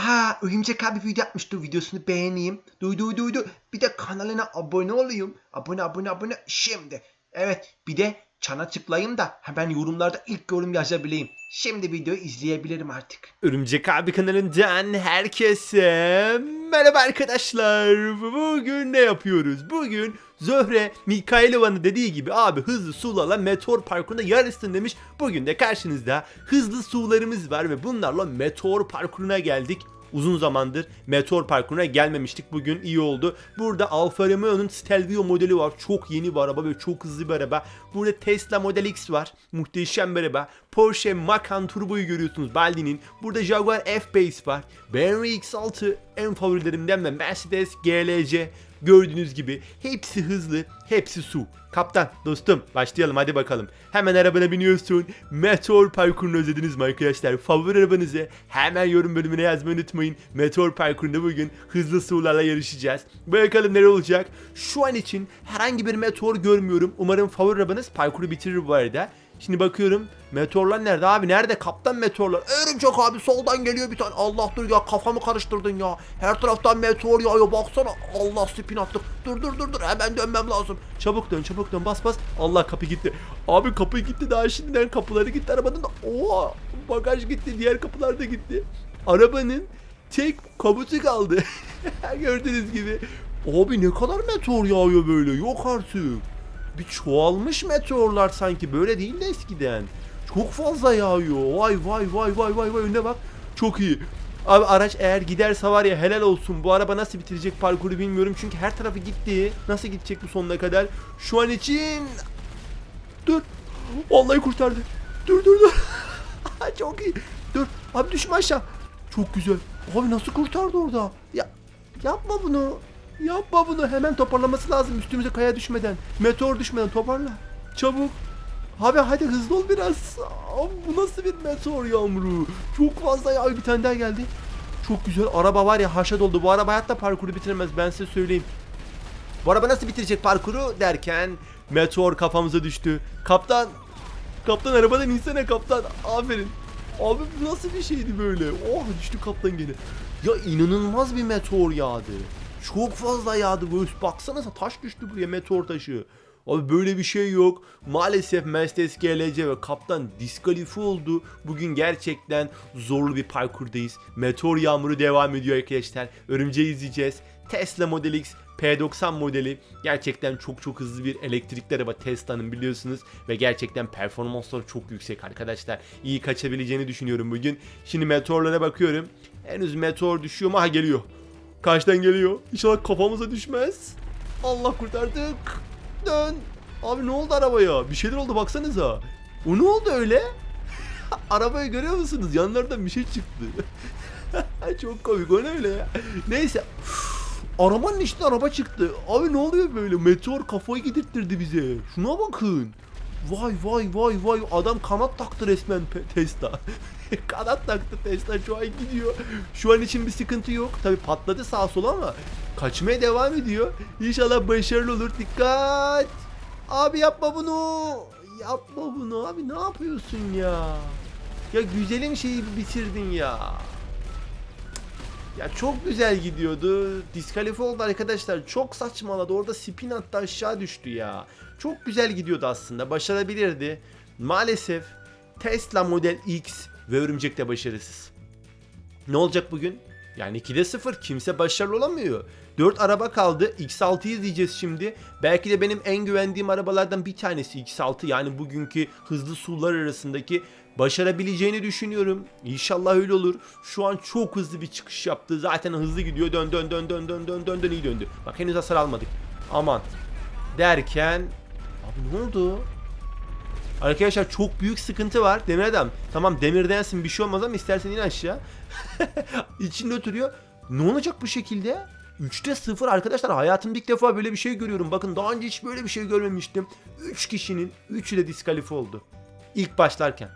Aa Örümcek abi video yapmıştı videosunu beğeneyim. Duydu duydu. Bir de kanalına abone olayım. Abone abone abone şimdi. Evet bir de çana tıklayayım da hemen yorumlarda ilk yorum yazabileyim. Şimdi videoyu izleyebilirim artık. Örümcek abi kanalından herkese merhaba arkadaşlar. Bugün ne yapıyoruz? Bugün Zöhre Mikailova'nın dediği gibi abi hızlı sularla meteor parkurunda yarışsın demiş. Bugün de karşınızda hızlı sularımız var ve bunlarla meteor parkuruna geldik. Uzun zamandır meteor parkuruna gelmemiştik. Bugün iyi oldu. Burada Alfa Romeo'nun Stelvio modeli var. Çok yeni bir araba ve çok hızlı bir araba. Burada Tesla Model X var. Muhteşem bir araba. Porsche Macan Turbo'yu görüyorsunuz Baldi'nin. Burada Jaguar F-Pace var. BMW X6 en favorilerimden ve Mercedes GLC. Gördüğünüz gibi hepsi hızlı, hepsi su. Kaptan, dostum başlayalım hadi bakalım. Hemen arabana biniyorsun. Meteor parkurunu özlediniz mi arkadaşlar? Favori arabanızı hemen yorum bölümüne yazmayı unutmayın. Meteor parkurunda bugün hızlı sularla yarışacağız. Bakalım neler olacak. Şu an için herhangi bir meteor görmüyorum. Umarım favori arabanız parkuru bitirir bu arada. Şimdi bakıyorum. Meteorlar nerede abi? Nerede? Kaptan meteorlar. Örümcek abi soldan geliyor bir tane. Allah dur ya kafamı karıştırdın ya. Her taraftan meteor yağıyor baksana. Allah spin attık. Dur dur dur dur hemen dönmem lazım. Çabuk dön çabuk dön bas bas. Allah kapı gitti. Abi kapı gitti daha şimdiden kapıları gitti arabanın. da. Bagaj gitti diğer kapılar da gitti. Arabanın tek kabutu kaldı. Gördüğünüz gibi. Abi ne kadar meteor yağıyor böyle yok artık bir çoğalmış meteorlar sanki böyle değil de eskiden. Çok fazla yağıyor. Vay vay vay vay vay vay önüne bak. Çok iyi. Abi araç eğer giderse var ya helal olsun. Bu araba nasıl bitirecek parkuru bilmiyorum. Çünkü her tarafı gitti. Nasıl gidecek bu sonuna kadar? Şu an için... Dur. Vallahi kurtardı. Dur dur dur. Çok iyi. Dur. Abi düşme aşağı. Çok güzel. Abi nasıl kurtardı orada? Ya yapma bunu. Yapma bunu. Hemen toparlaması lazım üstümüze kaya düşmeden. Meteor düşmeden toparla. Çabuk. Abi hadi hızlı ol biraz. Abi bu nasıl bir meteor yağmuru? Çok fazla ya. Bir tane daha geldi. Çok güzel. Araba var ya haşa doldu. Bu araba hayatta parkuru bitiremez. Ben size söyleyeyim. Bu araba nasıl bitirecek parkuru derken meteor kafamıza düştü. Kaptan. Kaptan arabadan insene kaptan. Aferin. Abi bu nasıl bir şeydi böyle? Oh düştü kaptan gene. Ya inanılmaz bir meteor yağdı. Çok fazla yağdı böyle. Baksanıza taş düştü buraya meteor taşı. Abi böyle bir şey yok. Maalesef Mercedes GLC ve kaptan diskalifi oldu. Bugün gerçekten zorlu bir parkurdayız. Meteor yağmuru devam ediyor arkadaşlar. Örümceği izleyeceğiz. Tesla Model X P90 modeli gerçekten çok çok hızlı bir elektrikli araba Tesla'nın biliyorsunuz ve gerçekten performansları çok yüksek arkadaşlar. İyi kaçabileceğini düşünüyorum bugün. Şimdi meteorlara bakıyorum. Henüz meteor düşüyor mu? Ha geliyor. Karşıdan geliyor. İnşallah kafamıza düşmez. Allah kurtardık. Dön. Abi ne oldu arabaya? Bir şeyler oldu baksanıza. O ne oldu öyle? Arabayı görüyor musunuz? Yanlardan bir şey çıktı. Çok komik o ne öyle ya. Neyse. Arabanın içinde araba çıktı. Abi ne oluyor böyle? Meteor kafayı gidirttirdi bize. Şuna bakın. Vay vay vay vay adam kanat taktı resmen Tesla. kanat taktı Tesla şu an gidiyor. Şu an için bir sıkıntı yok. Tabi patladı sağa sola ama kaçmaya devam ediyor. İnşallah başarılı olur. Dikkat. Abi yapma bunu. Yapma bunu abi ne yapıyorsun ya? Ya güzelim şeyi bitirdin ya. Ya çok güzel gidiyordu. Diskalifi oldu arkadaşlar. Çok saçmaladı. Orada spin attı aşağı düştü ya. Çok güzel gidiyordu aslında. Başarabilirdi. Maalesef Tesla Model X ve Örümcek de başarısız. Ne olacak bugün? Yani 2'de 0 kimse başarılı olamıyor. 4 araba kaldı. X6'yı izleyeceğiz şimdi. Belki de benim en güvendiğim arabalardan bir tanesi X6. Yani bugünkü hızlı sular arasındaki başarabileceğini düşünüyorum. İnşallah öyle olur. Şu an çok hızlı bir çıkış yaptı. Zaten hızlı gidiyor. Dön dön dön dön dön dön dön dön iyi döndü. Bak henüz hasar almadık. Aman. Derken Abi ne oldu? Arkadaşlar çok büyük sıkıntı var. Demir adam. Tamam demirdensin bir şey olmaz ama istersen in aşağı. İçinde oturuyor. Ne olacak bu şekilde? 3'te 0 arkadaşlar hayatımda ilk defa böyle bir şey görüyorum. Bakın daha önce hiç böyle bir şey görmemiştim. 3 kişinin 3'ü de diskalifi oldu. İlk başlarken.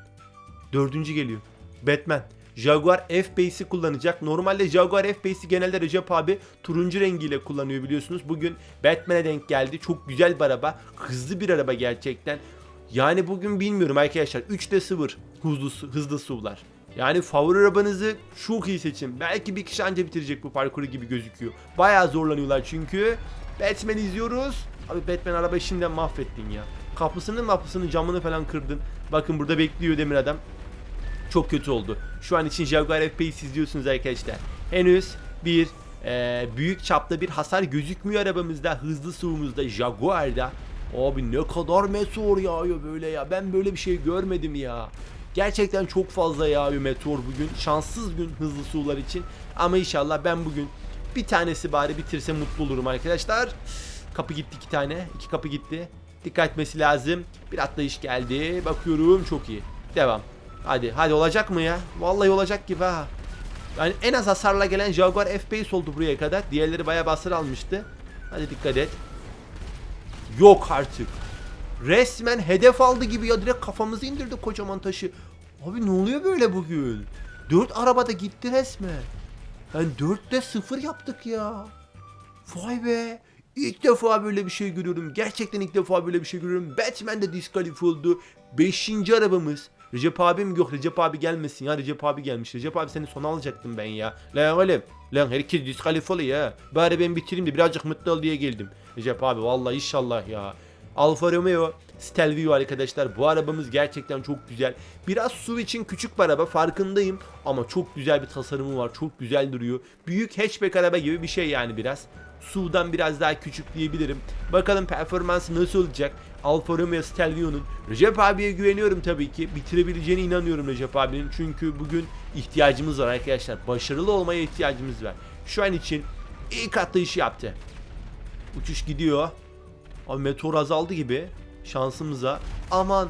Dördüncü geliyor. Batman. Jaguar F-Base'i kullanacak. Normalde Jaguar F-Base'i genelde Recep abi turuncu rengiyle kullanıyor biliyorsunuz. Bugün Batman'e denk geldi. Çok güzel bir araba. Hızlı bir araba gerçekten. Yani bugün bilmiyorum arkadaşlar. 3'te 0 hızlı, su- hızlı sular. Yani favori arabanızı çok iyi seçin. Belki bir kişi anca bitirecek bu parkuru gibi gözüküyor. Bayağı zorlanıyorlar çünkü. Batman izliyoruz. Abi Batman arabayı şimdiden mahvettin ya. Kapısının kapısının camını falan kırdın. Bakın burada bekliyor demir adam. Çok kötü oldu. Şu an için Jaguar F-Pace izliyorsunuz arkadaşlar. Henüz bir e, büyük çapta bir hasar gözükmüyor arabamızda. Hızlı suvumuzda Jaguar'da. Abi ne kadar meteor yağıyor böyle ya. Ben böyle bir şey görmedim ya. Gerçekten çok fazla yağıyor meteor bugün. Şanssız gün hızlı sular için. Ama inşallah ben bugün bir tanesi bari bitirse mutlu olurum arkadaşlar. Kapı gitti iki tane. iki kapı gitti. Dikkat etmesi lazım. Bir atlayış geldi. Bakıyorum çok iyi. Devam. Hadi hadi olacak mı ya? Vallahi olacak gibi ha. Yani en az hasarla gelen Jaguar F-Pace oldu buraya kadar. Diğerleri bayağı basır almıştı. Hadi dikkat et. Yok artık. Resmen hedef aldı gibi ya direkt kafamızı indirdi kocaman taşı. Abi ne oluyor böyle bugün? Dört arabada gitti resmen. Yani dörtte sıfır yaptık ya. Vay be. İlk defa böyle bir şey görüyorum. Gerçekten ilk defa böyle bir şey görüyorum. Batman de diskalifiye oldu. Beşinci arabamız. Recep abim yok. Recep abi gelmesin ya. Recep abi gelmiş. Recep abi seni sona alacaktım ben ya. Lan oğlum. Lan herkes diskalifiye ya. Bari ben bitireyim de birazcık mutlu ol diye geldim. Recep abi vallahi inşallah ya. Alfa Romeo Stelvio arkadaşlar. Bu arabamız gerçekten çok güzel. Biraz su için küçük bir araba farkındayım. Ama çok güzel bir tasarımı var. Çok güzel duruyor. Büyük hatchback araba gibi bir şey yani biraz. Su'dan biraz daha küçük diyebilirim. Bakalım performansı nasıl olacak? Alfa Romeo Stelvio'nun. Recep abiye güveniyorum tabii ki. Bitirebileceğine inanıyorum Recep abinin. Çünkü bugün ihtiyacımız var arkadaşlar. Başarılı olmaya ihtiyacımız var. Şu an için ilk atlayışı yaptı. Uçuş gidiyor. Abi meteor azaldı gibi. Şansımıza. Aman.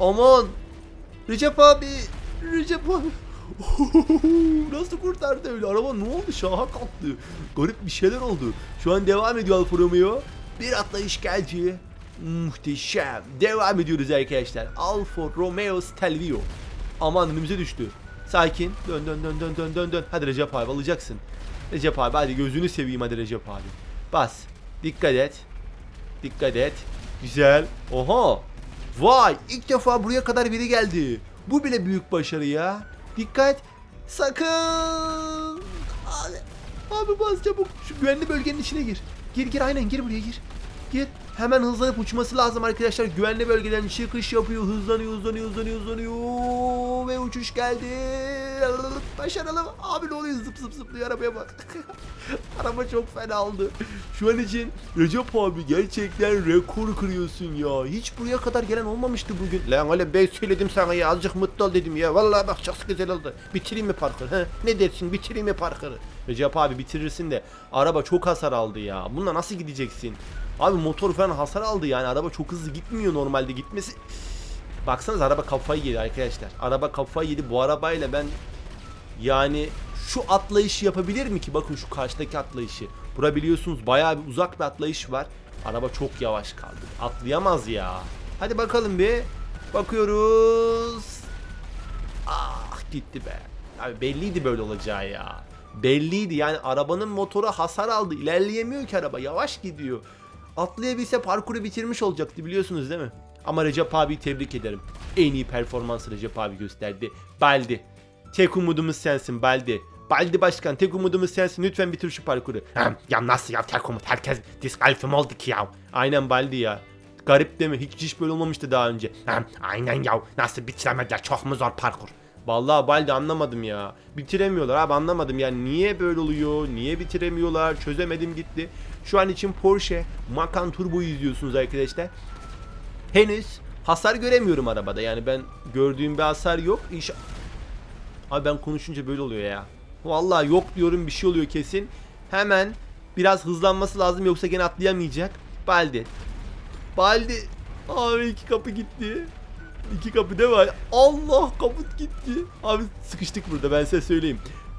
Aman. Recep abi. Recep abi. Nasıl kurtardı öyle? Araba ne oldu? Şaha kalktı. Garip bir şeyler oldu. Şu an devam ediyor Alfa Romeo. Bir atlayış geldi. Muhteşem. Devam ediyoruz arkadaşlar. Alfa Romeo Stelvio. Aman önümüze düştü. Sakin. Dön dön dön dön dön dön dön. Hadi Recep abi alacaksın. Recep abi hadi gözünü seveyim hadi Recep abi. Bas. Dikkat et. Dikkat et. Güzel. Oha. Vay ilk defa buraya kadar biri geldi. Bu bile büyük başarı ya. Dikkat. Sakın. Abi, abi bas çabuk. Şu güvenli bölgenin içine gir. Gir gir aynen gir buraya gir. Gir. Hemen hızlanıp uçması lazım arkadaşlar. Güvenli bölgeden çıkış yapıyor. Hızlanıyor hızlanıyor hızlanıyor hızlanıyor. Ve uçuş geldi. Başarılı. Abi ne oluyor zıp zıp zıplıyor arabaya bak. Araba çok fena oldu. Şu an için Recep abi gerçekten rekor kırıyorsun ya. Hiç buraya kadar gelen olmamıştı bugün. Lan oğlum ben söyledim sana ya azıcık mutlu ol dedim ya. Vallahi bak çok güzel oldu. Bitireyim mi parkuru? He? Ne dersin bitireyim mi parkuru? Recep abi bitirirsin de araba çok hasar aldı ya. Bununla nasıl gideceksin? Abi motor falan hasar aldı yani araba çok hızlı gitmiyor normalde gitmesi. Baksanız araba kafayı yedi arkadaşlar. Araba kafayı yedi bu arabayla ben yani şu atlayışı yapabilir mi ki? Bakın şu karşıdaki atlayışı. Bura biliyorsunuz bayağı bir uzak bir atlayış var. Araba çok yavaş kaldı. Atlayamaz ya. Hadi bakalım bir. Bakıyoruz. Ah gitti be. Abi belliydi böyle olacağı ya. Belliydi yani arabanın motoru hasar aldı. İlerleyemiyor ki araba. Yavaş gidiyor. Atlayabilse parkuru bitirmiş olacaktı biliyorsunuz değil mi? Ama Recep abi tebrik ederim. En iyi performansı Recep abi gösterdi. Baldi. Tek umudumuz sensin Baldi. Baldi başkan tek umudumuz sensin lütfen bitir şu parkuru. Ya nasıl ya tek umut herkes diskalifiye mi oldu ki ya? Aynen Baldi ya. Garip değil mi? Hiç hiç böyle olmamıştı daha önce. Aynen ya nasıl bitiremediler çok mu zor parkur? Vallahi Baldi anlamadım ya. Bitiremiyorlar abi anlamadım yani niye böyle oluyor? Niye bitiremiyorlar? Çözemedim gitti. Şu an için Porsche Macan Turbo'yu izliyorsunuz arkadaşlar. Henüz hasar göremiyorum arabada. Yani ben gördüğüm bir hasar yok. İnşa Abi ben konuşunca böyle oluyor ya. Vallahi yok diyorum bir şey oluyor kesin. Hemen biraz hızlanması lazım yoksa gene atlayamayacak. Baldi. Baldi. Abi iki kapı gitti. İki kapı değil mi? Allah kaput gitti. Abi sıkıştık burada ben size söyleyeyim.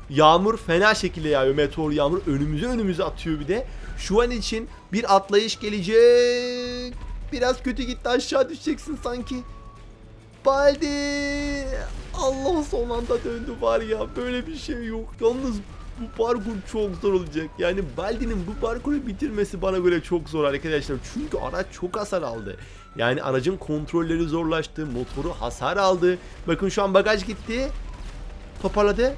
Yağmur fena şekilde yağıyor. Meteor yağmur önümüze önümüze atıyor bir de. Şu an için bir atlayış gelecek. Biraz kötü gitti aşağı düşeceksin sanki. Baldi. Allah son anda döndü var ya böyle bir şey yok. Yalnız bu parkur çok zor olacak. Yani Baldi'nin bu parkuru bitirmesi bana göre çok zor arkadaşlar. Çünkü araç çok hasar aldı. Yani aracın kontrolleri zorlaştı. Motoru hasar aldı. Bakın şu an bagaj gitti. Toparla de.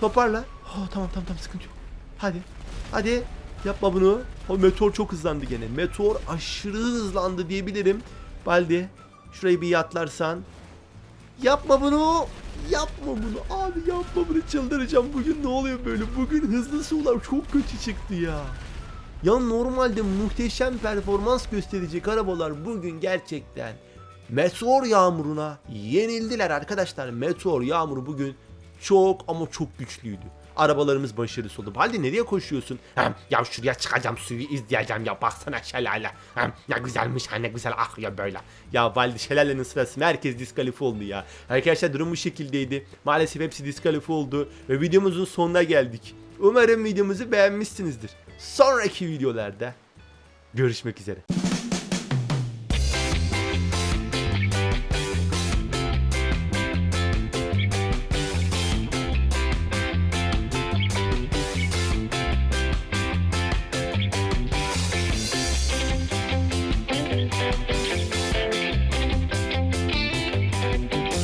Toparla. Oh, tamam tamam tamam sıkıntı yok. Hadi. Hadi. Yapma bunu. O meteor çok hızlandı gene. Meteor aşırı hızlandı diyebilirim. Baldi. Şurayı bir yatlarsan. Yapma bunu. Yapma bunu. Abi yapma bunu. Çıldıracağım. Bugün ne oluyor böyle? Bugün hızlı sular çok kötü çıktı ya. Ya normalde muhteşem performans gösterecek arabalar bugün gerçekten meteor yağmuruna yenildiler arkadaşlar. Meteor yağmuru bugün çok ama çok güçlüydü. Arabalarımız başarısız oldu. Halde nereye koşuyorsun? Hem, ya şuraya çıkacağım suyu izleyeceğim ya baksana şelale. Hem, ne güzelmiş ha ne güzel akıyor böyle. Ya Valdi şelalenin sırası mı? herkes diskalifi oldu ya. Arkadaşlar durum bu şekildeydi. Maalesef hepsi diskalifi oldu ve videomuzun sonuna geldik. Umarım videomuzu beğenmişsinizdir. Sonraki videolarda görüşmek üzere.